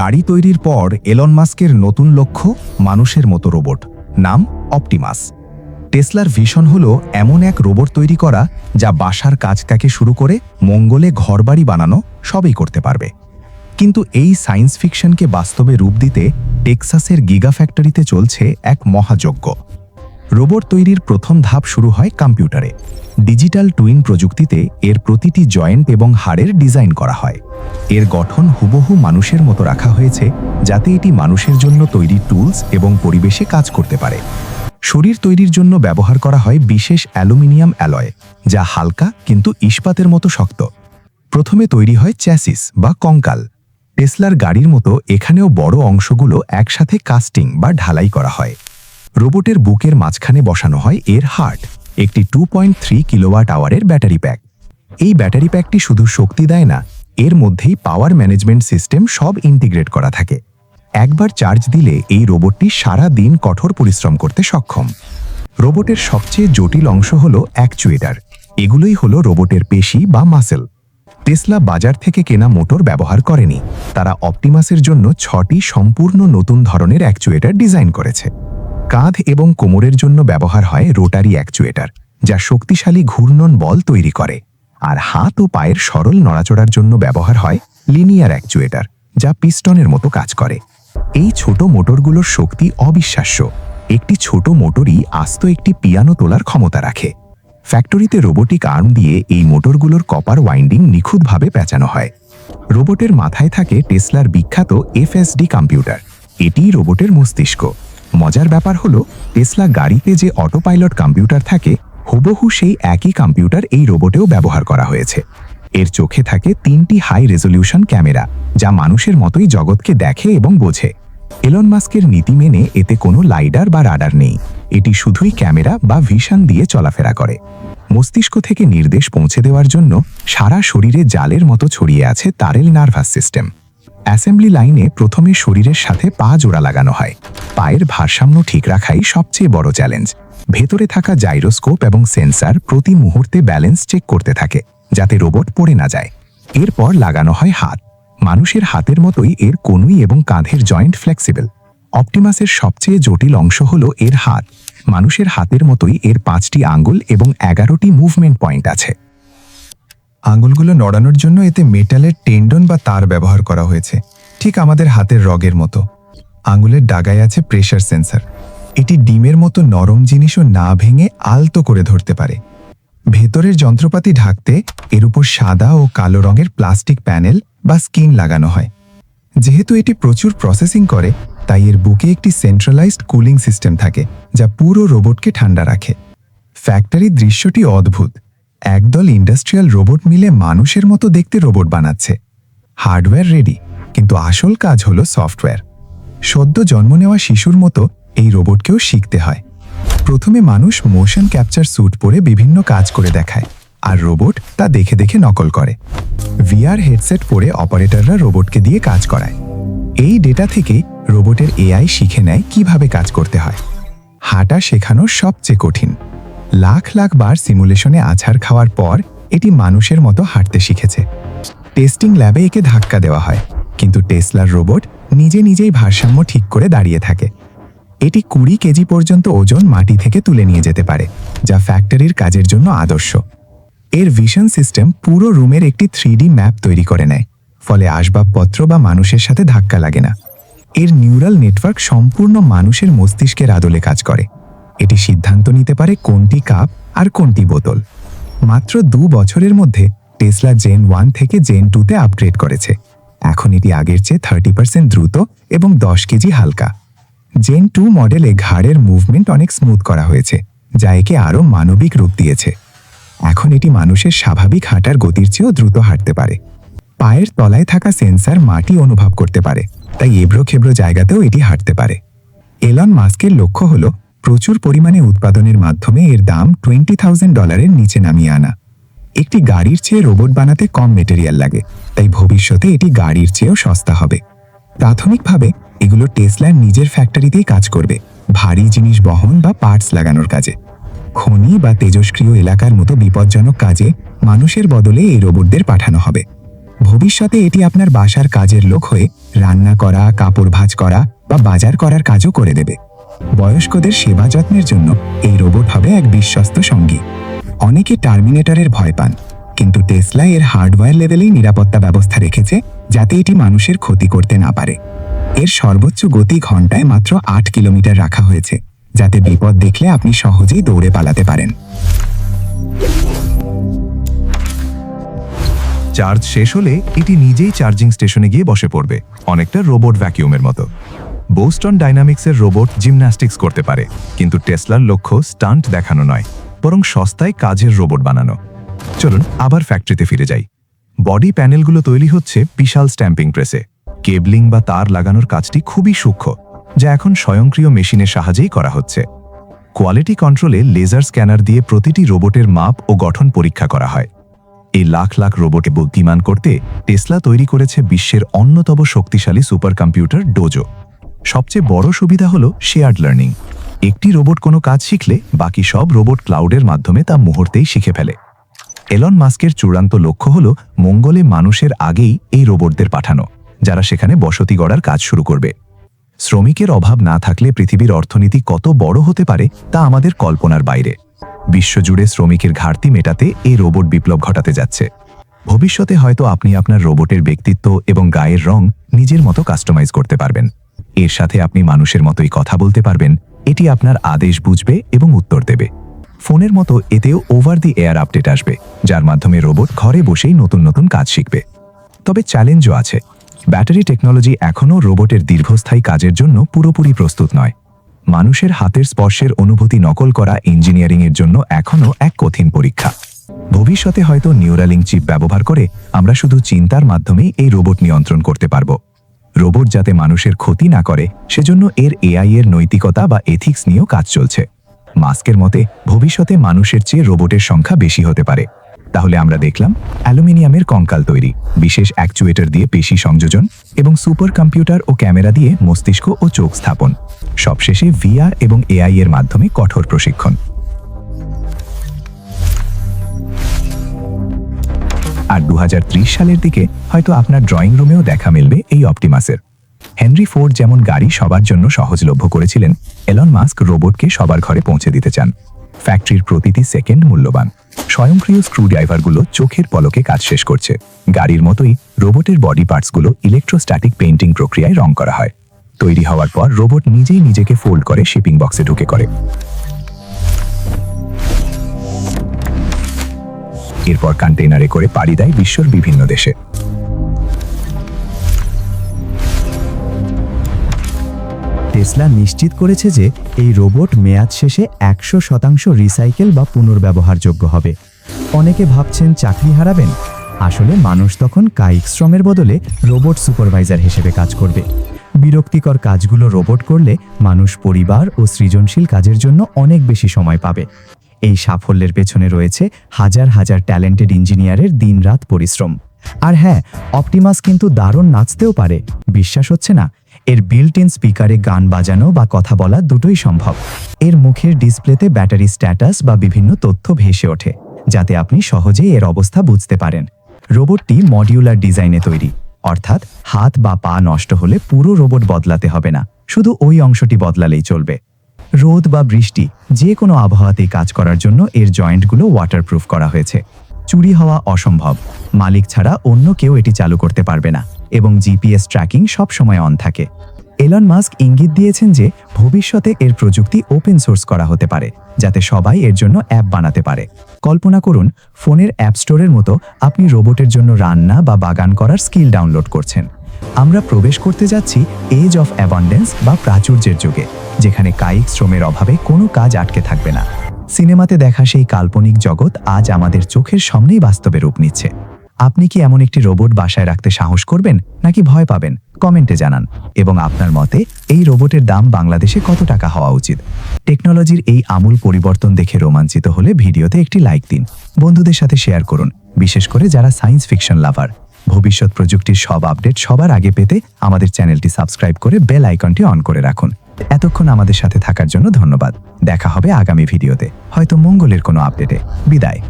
গাড়ি তৈরির পর এলন মাস্কের নতুন লক্ষ্য মানুষের মতো রোবট, নাম অপটিমাস টেসলার ভিশন হল এমন এক রোবট তৈরি করা যা বাসার কাজ থেকে শুরু করে, মঙ্গলে ঘরবাড়ি বানানো সবই করতে পারবে। কিন্তু এই সায়েন্স ফিকশনকে বাস্তবে রূপ দিতে টেক্সাসের গিগা ফ্যাক্টরিতে চলছে এক মহাযজ্ঞ। রোবট তৈরির প্রথম ধাপ শুরু হয় কম্পিউটারে। ডিজিটাল টুইন প্রযুক্তিতে এর প্রতিটি জয়েন্ট এবং হাড়ের ডিজাইন করা হয়। এর গঠন হুবহু মানুষের মতো রাখা হয়েছে, যাতে এটি মানুষের জন্য তৈরি টুলস এবং পরিবেশে কাজ করতে পারে। শরীর তৈরির জন্য ব্যবহার করা হয় বিশেষ অ্যালুমিনিয়াম অ্যালয়, যা হালকা কিন্তু ইস্পাতের মতো শক্ত। প্রথমে তৈরি হয় চ্যাসিস বা কঙ্কাল। টেসলার গাড়ির মতো এখানেও বড় অংশগুলো একসাথে কাস্টিং বা ঢালাই করা হয়। রোবটের বুকের মাঝখানে বসানো হয় এর হার্ট, একটি টু পয়েন্ট থ্রি কিলোওয়াট আওয়ারের ব্যাটারি প্যাক। এই ব্যাটারি প্যাকটি শুধু শক্তি দেয় না, এর মধ্যেই পাওয়ার ম্যানেজমেন্ট সিস্টেম সব ইন্টিগ্রেট করা থাকে। একবার চার্জ দিলে এই রোবটটি সারা দিন কঠোর পরিশ্রম করতে সক্ষম। রোবটের সবচেয়ে জটিল অংশ হল অ্যাকচুয়েটার এগুলোই হলো রোবটের পেশি বা মাসেল টেসলা বাজার থেকে কেনা মোটর ব্যবহার করেনি। তারা অপটিমাসের জন্য ছটি সম্পূর্ণ নতুন ধরনের অ্যাকচুয়েটার ডিজাইন করেছে। কাঁধ এবং কোমরের জন্য ব্যবহার হয় রোটারি অ্যাকচুয়েটার, যা শক্তিশালী ঘূর্ণন বল তৈরি করে। আর হাত ও পায়ের সরল নড়াচড়ার জন্য ব্যবহার হয় লিনিয়ার অ্যাকচুয়েটার, যা পিস্টনের মতো কাজ করে। এই ছোট মোটরগুলোর শক্তি অবিশ্বাস্য। একটি ছোট মোটরই আস্ত একটি পিয়ানো তোলার ক্ষমতা রাখে। ফ্যাক্টরিতে রোবোটিক আর্ম দিয়ে এই মোটরগুলোর কপার ওয়াইন্ডিং নিখুঁতভাবে পেঁচানো হয়। রোবটের মাথায় থাকে টেসলার বিখ্যাত এফএসডি কম্পিউটার। এটিই রোবটের মস্তিষ্ক। মজার ব্যাপার হলো টেসলা গাড়িতে যে অটো পাইলট কম্পিউটার থাকে, হুবহু সেই একই কম্পিউটার এই রোবটেও ব্যবহার করা হয়েছে। এর চোখে থাকে তিনটি হাই রেজলিউশন ক্যামেরা যা মানুষের মতোই জগৎকে দেখে এবং বোঝে। এলন মাস্কের নীতি মেনে এতে কোনো লাইডার বা রাডার নেই। এটি শুধুই ক্যামেরা বা ভিশন দিয়ে চলাফেরা করে। মস্তিষ্ক থেকে নির্দেশ পৌঁছে দেওয়ার জন্য সারা শরীরে জালের মতো ছড়িয়ে আছে তারেল নার্ভাস সিস্টেম অ্যাসেম্বলি লাইনে প্রথমে শরীরের সাথে পা জোড়া লাগানো হয়। পায়ের ভারসাম্য ঠিক রাখাই সবচেয়ে বড় চ্যালেঞ্জ। ভেতরে থাকা জাইরোস্কোপ এবং সেন্সার প্রতি মুহূর্তে ব্যালেন্স চেক করতে থাকে, যাতে রোবট পড়ে না যায়। এরপর লাগানো হয় হাত। মানুষের হাতের মতোই এর কনুই এবং কাঁধের জয়েন্ট ফ্লেক্সিবল। অপটিমাসের সবচেয়ে জটিল অংশ হল এর হাত। মানুষের হাতের মতোই এর পাঁচটি আঙ্গুল এবং এগারোটি মুভমেন্ট পয়েন্ট আছে। আঙুলগুলো নড়ানোর জন্য এতে মেটালের টেন্ডন বা তার ব্যবহার করা হয়েছে, ঠিক আমাদের হাতের রগের মতো। আঙুলের ডাগায় আছে প্রেশার সেন্সার। এটি ডিমের মতো নরম জিনিসও না ভেঙে আলতো করে ধরতে পারে। ভেতরের যন্ত্রপাতি ঢাকতে এর উপর সাদা ও কালো রঙের প্লাস্টিক প্যানেল বা স্কিন লাগানো হয়। যেহেতু এটি প্রচুর প্রসেসিং করে, তাই এর বুকে একটি সেন্ট্রালাইজড কুলিং সিস্টেম থাকে, যা পুরো রোবটকে ঠান্ডা রাখে। ফ্যাক্টরির দৃশ্যটি অদ্ভুত। একদল ইন্ডাস্ট্রিয়াল রোবট মিলে মানুষের মতো দেখতে রোবট বানাচ্ছে। হার্ডওয়্যার রেডি, কিন্তু আসল কাজ হলো সফটওয়্যার। সদ্য জন্ম নেওয়া শিশুর মতো এই রোবটকেও শিখতে হয়। প্রথমে মানুষ মোশন ক্যাপচার স্যুট পরে বিভিন্ন কাজ করে দেখায়, আর রোবট তা দেখে দেখে নকল করে। ভিআর হেডসেট পরে অপারেটররা রোবটকে দিয়ে কাজ করায়। এই ডেটা থেকে রোবটের এআই শিখে নেয় কীভাবে কাজ করতে হয়। হাঁটা শেখানো সবচেয়ে কঠিন। লাখ লাখ বার সিমুলেশনে আছাড় খাওয়ার পর এটি মানুষের মতো হাঁটতে শিখেছে। টেস্টিং ল্যাবে একে ধাক্কা দেওয়া হয়, কিন্তু টেসলার রোবট নিজে নিজেই ভারসাম্য ঠিক করে দাঁড়িয়ে থাকে। এটি কুড়ি কেজি পর্যন্ত ওজন মাটি থেকে তুলে নিয়ে যেতে পারে, যা ফ্যাক্টরির কাজের জন্য আদর্শ। এর ভিশন সিস্টেম পুরো রুমের একটি থ্রি ম্যাপ তৈরি করে নেয়, ফলে আসবাবপত্র বা মানুষের সাথে ধাক্কা লাগে না। এর নিউরাল নেটওয়ার্ক সম্পূর্ণ মানুষের মস্তিষ্কের আদলে কাজ করে। এটি সিদ্ধান্ত নিতে পারে কোনটি কাপ আর কোনটি বোতল। মাত্র দু বছরের মধ্যে টেসলা জেন ওয়ান থেকে জেন টুতে আপগ্রেড করেছে। এখন এটি আগের চেয়ে থার্টি পার্সেন্ট দ্রুত এবং দশ কেজি হালকা। জেন টু মডেলে ঘাড়ের মুভমেন্ট অনেক স্মুথ করা হয়েছে, যা একে আরও মানবিক রূপ দিয়েছে। এখন এটি মানুষের স্বাভাবিক হাঁটার গতির চেয়েও দ্রুত হাঁটতে পারে। পায়ের তলায় থাকা সেন্সার মাটি অনুভব করতে পারে, তাই এবড়ো খেবড়ো জায়গাতেও এটি হাঁটতে পারে। এলন মাস্কের লক্ষ্য হল প্রচুর পরিমাণে উৎপাদনের মাধ্যমে এর দাম টোয়েন্টি থাউজেন্ড ডলারের নিচে নামিয়ে আনা। একটি গাড়ির চেয়ে রোবট বানাতে কম মেটেরিয়াল লাগে, তাই ভবিষ্যতে এটি গাড়ির চেয়েও সস্তা হবে। প্রাথমিকভাবে, এগুলো টেসলার নিজের ফ্যাক্টরিতেই কাজ করবে, ভারী জিনিস বহন বা পার্টস লাগানোর কাজে। খনি বা তেজস্ক্রিয় এলাকার মতো বিপজ্জনক কাজে মানুষের বদলে এই রোবটদের পাঠানো হবে। ভবিষ্যতে এটি আপনার বাসার কাজের লোক হয়ে রান্না করা, কাপড় ভাঁজ করা বা বাজার করার কাজও করে দেবে। বয়স্কদের সেবা যত্নের জন্য এই রোবট হবে এক বিশ্বস্ত সঙ্গী। অনেকে টার্মিনেটরের ভয় পান, কিন্তু টেসলা এর হার্ডওয়্যার লেভেলেই নিরাপত্তা ব্যবস্থা রেখেছে যাতে এটি মানুষের ক্ষতি করতে না পারে। এর সর্বোচ্চ গতি ঘন্টায় মাত্র আট কিলোমিটার রাখা হয়েছে, যাতে বিপদ দেখলে আপনি সহজেই দৌড়ে পালাতে পারেন। চার্জ শেষ হলে এটি নিজেই চার্জিং স্টেশনে গিয়ে বসে পড়বে, অনেকটা রোবট ভ্যাকিউমের মতো। বোস্টন ডাইনামিক্সের রোবট জিমন্যাস্টিক্স করতে পারে, কিন্তু টেসলার লক্ষ্য স্টান্ট দেখানো নয়, বরং সস্তায় কাজের রোবট বানানো। চলুন আবার ফ্যাক্টরিতে ফিরে যাই। বডি প্যানেলগুলো তৈরি হচ্ছে বিশাল স্ট্যাম্পিং প্রেসে। কেবলিং বা তার লাগানোর কাজটি খুবই সূক্ষ্ম, যা এখন স্বয়ংক্রিয় মেশিনের সাহায্যেই করা হচ্ছে। কোয়ালিটি কন্ট্রোলে লেজার স্ক্যানার দিয়ে প্রতিটি রোবটের মাপ ও গঠন পরীক্ষা করা হয়। এই লাখ লাখ রোবটে বুদ্ধিমান করতে টেসলা তৈরি করেছে বিশ্বের অন্যতম শক্তিশালী সুপার কম্পিউটার ডোজো। সবচেয়ে বড় সুবিধা হল শেয়ার্ড লার্নিং একটি রোবট কোনো কাজ শিখলে বাকি সব রোবট ক্লাউডের মাধ্যমে তা মুহূর্তেই শিখে ফেলে। এলন মাস্কের চূড়ান্ত লক্ষ্য হল মঙ্গলে মানুষের আগেই এই রোবটদের পাঠানো, যারা সেখানে বসতি গড়ার কাজ শুরু করবে। শ্রমিকের অভাব না থাকলে পৃথিবীর অর্থনীতি কত বড় হতে পারে তা আমাদের কল্পনার বাইরে। বিশ্বজুড়ে শ্রমিকের ঘাটতি মেটাতে এই রোবট বিপ্লব ঘটাতে যাচ্ছে। ভবিষ্যতে হয়তো আপনি আপনার রোবটের ব্যক্তিত্ব এবং গায়ের রং নিজের মতো কাস্টমাইজ করতে পারবেন। এর সাথে আপনি মানুষের মতোই কথা বলতে পারবেন, এটি আপনার আদেশ বুঝবে এবং উত্তর দেবে। ফোনের মতো এতেও ওভার দি এয়ার আপডেট আসবে, যার মাধ্যমে রোবট ঘরে বসেই নতুন নতুন কাজ শিখবে। তবে চ্যালেঞ্জও আছে। ব্যাটারি টেকনোলজি এখনও রোবটের দীর্ঘস্থায়ী কাজের জন্য পুরোপুরি প্রস্তুত নয়। মানুষের হাতের স্পর্শের অনুভূতি নকল করা ইঞ্জিনিয়ারিংয়ের জন্য এখনও এক কঠিন পরীক্ষা। ভবিষ্যতে হয়তো নিউরালিং চিপ ব্যবহার করে আমরা শুধু চিন্তার মাধ্যমেই এই রোবট নিয়ন্ত্রণ করতে পারব। রোবট যাতে মানুষের ক্ষতি না করে, সেজন্য এর এআই এর নৈতিকতা বা এথিক্স নিয়েও কাজ চলছে। মাস্কের মতে, ভবিষ্যতে মানুষের চেয়ে রোবটের সংখ্যা বেশি হতে পারে। তাহলে আমরা দেখলাম, অ্যালুমিনিয়ামের কঙ্কাল তৈরি, বিশেষ অ্যাকচুয়েটর দিয়ে পেশি সংযোজন এবং সুপার কম্পিউটার ও ক্যামেরা দিয়ে মস্তিষ্ক ও চোখ স্থাপন। সবশেষে ভিআর এবং এআই এর মাধ্যমে কঠোর প্রশিক্ষণ। আর দু হাজার ত্রিশ সালের দিকে হয়তো আপনার ড্রয়িং রুমেও দেখা মিলবে এই অপটিমাসের হেনরি ফোর্ড যেমন গাড়ি সবার জন্য সহজলভ্য করেছিলেন এলন মাস্ক রোবটকে সবার ঘরে পৌঁছে দিতে চান। ফ্যাক্টরির প্রতিটি সেকেন্ড মূল্যবান। স্বয়ংক্রিয় স্ক্রুড্রাইভারগুলো চোখের পলকে কাজ শেষ করছে। গাড়ির মতোই রোবটের বডি পার্টসগুলো ইলেকট্রোস্ট্যাটিক পেইন্টিং প্রক্রিয়ায় রং করা হয়। তৈরি হওয়ার পর রোবট নিজেই নিজেকে ফোল্ড করে শিপিং বক্সে ঢুকে করে। এরপর কন্টেইনারে করে পাড়ি দেয় বিশ্বর বিভিন্ন দেশে। টেসলা নিশ্চিত করেছে যে এই রোবট মেয়াদ শেষে একশো শতাংশ রিসাইকেল বা পুনর্ব্যবহারযোগ্য হবে। অনেকে ভাবছেন চাকরি হারাবেন। আসলে মানুষ তখন কায়িক শ্রমের বদলে রোবট সুপারভাইজার হিসেবে কাজ করবে। বিরক্তিকর কাজগুলো রোবট করলে মানুষ পরিবার ও সৃজনশীল কাজের জন্য অনেক বেশি সময় পাবে। এই সাফল্যের পেছনে রয়েছে হাজার হাজার ট্যালেন্টেড ইঞ্জিনিয়ারের দিনরাত পরিশ্রম। আর হ্যাঁ অপটিমাস কিন্তু দারুণ নাচতেও পারে, বিশ্বাস হচ্ছে না। এর বিল্ট ইন স্পিকারে গান বাজানো বা কথা বলা দুটোই সম্ভব। এর মুখের ডিসপ্লেতে ব্যাটারি স্ট্যাটাস বা বিভিন্ন তথ্য ভেসে ওঠে, যাতে আপনি সহজেই এর অবস্থা বুঝতে পারেন। রোবটটি মডিউলার ডিজাইনে তৈরি, অর্থাৎ হাত বা পা নষ্ট হলে পুরো রোবট বদলাতে হবে না, শুধু ওই অংশটি বদলালেই চলবে। রোদ বা বৃষ্টি যে কোনো আবহাওয়াতেই কাজ করার জন্য এর জয়েন্টগুলো ওয়াটারপ্রুফ করা হয়েছে। চুরি হওয়া অসম্ভব। মালিক ছাড়া অন্য কেউ এটি চালু করতে পারবে না এবং জিপিএস ট্র্যাকিং সবসময় অন থাকে। এলন মাস্ক ইঙ্গিত দিয়েছেন যে ভবিষ্যতে এর প্রযুক্তি ওপেন সোর্স করা হতে পারে, যাতে সবাই এর জন্য অ্যাপ বানাতে পারে। কল্পনা করুন, ফোনের অ্যাপ স্টোরের মতো আপনি রোবটের জন্য রান্না বা বাগান করার স্কিল ডাউনলোড করছেন। আমরা প্রবেশ করতে যাচ্ছি এজ অফ অ্যাবান্ডেন্স বা প্রাচুর্যের যুগে, যেখানে কায়িক শ্রমের অভাবে কোনো কাজ আটকে থাকবে না। সিনেমাতে দেখা সেই কাল্পনিক জগৎ আজ আমাদের চোখের সামনেই বাস্তবে রূপ নিচ্ছে। আপনি কি এমন একটি রোবট বাসায় রাখতে সাহস করবেন, নাকি ভয় পাবেন? কমেন্টে জানান। এবং আপনার মতে, এই রোবটের দাম বাংলাদেশে কত টাকা হওয়া উচিত? টেকনোলজির এই আমূল পরিবর্তন দেখে রোমাঞ্চিত হলে ভিডিওতে একটি লাইক দিন। বন্ধুদের সাথে শেয়ার করুন, বিশেষ করে যারা সায়েন্স ফিকশন লাভার। ভবিষ্যৎ প্রযুক্তির সব আপডেট সবার আগে পেতে আমাদের চ্যানেলটি সাবস্ক্রাইব করে বেল আইকনটি অন করে রাখুন। এতক্ষণ আমাদের সাথে থাকার জন্য ধন্যবাদ। দেখা হবে আগামী ভিডিওতে। হয়তো মঙ্গলের কোনো আপডেটে। বিদায়।